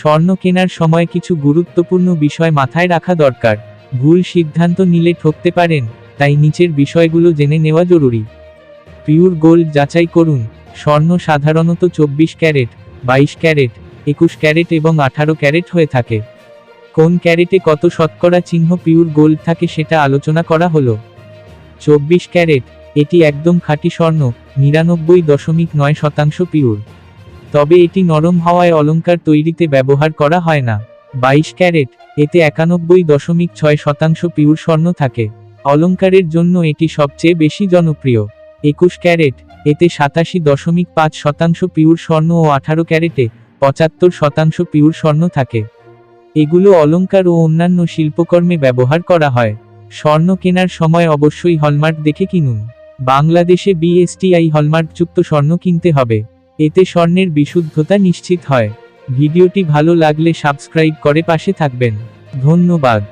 স্বর্ণ কেনার সময় কিছু গুরুত্বপূর্ণ বিষয় মাথায় রাখা দরকার। ভুল সিদ্ধান্ত নিলে ঠকতে পারেন, তাই নিচের বিষয়গুলো জেনে নেওয়া জরুরি। পিওর গোল্ড যাচাই করুন, স্বর্ণ সাধারণত চব্বিশ ক্যারেট, বাইশ ক্যারেট, একুশ ক্যারেট এবং আঠারো ক্যারেট হয়ে থাকে। কোন ক্যারেটে কত শতকরা চিহ্ন পিওর গোল্ড থাকে সেটা আলোচনা করা হলো। চব্বিশ ক্যারেট, এটি একদম খাঁটি স্বর্ণ, নিরানব্বই দশমিক নয় শতাংশ পিওর। তবে এটি নরম হওয়ায় অলঙ্কার তৈরিতে ব্যবহার করা হয় না। বাইশ ক্যারেট, এতে একানব্বই দশমিক ছয় শতাংশ পিউর স্বর্ণ থাকে। অলঙ্কারের জন্য এটি সবচেয়ে বেশি জনপ্রিয়। একুশ ক্যারেট, এতে সাতাশি দশমিক পাঁচ শতাংশ পিউর স্বর্ণ ও আঠারো ক্যারেটে পঁচাত্তর শতাংশ পিউর স্বর্ণ থাকে। এগুলো অলংকার ও অন্যান্য শিল্পকর্মে ব্যবহার করা হয়। স্বর্ণ কেনার সময় অবশ্যই হলমার্ক দেখে কিনুন। বাংলাদেশে বিএসটিআই হলমার্কযুক্ত স্বর্ণ কিনতে হবে। এতে স্বর্ণের বিশুদ্ধতা নিশ্চিত হয়। ভিডিওটি ভালো লাগলে সাবস্ক্রাইব করে পাশে থাকবেন। ধন্যবাদ।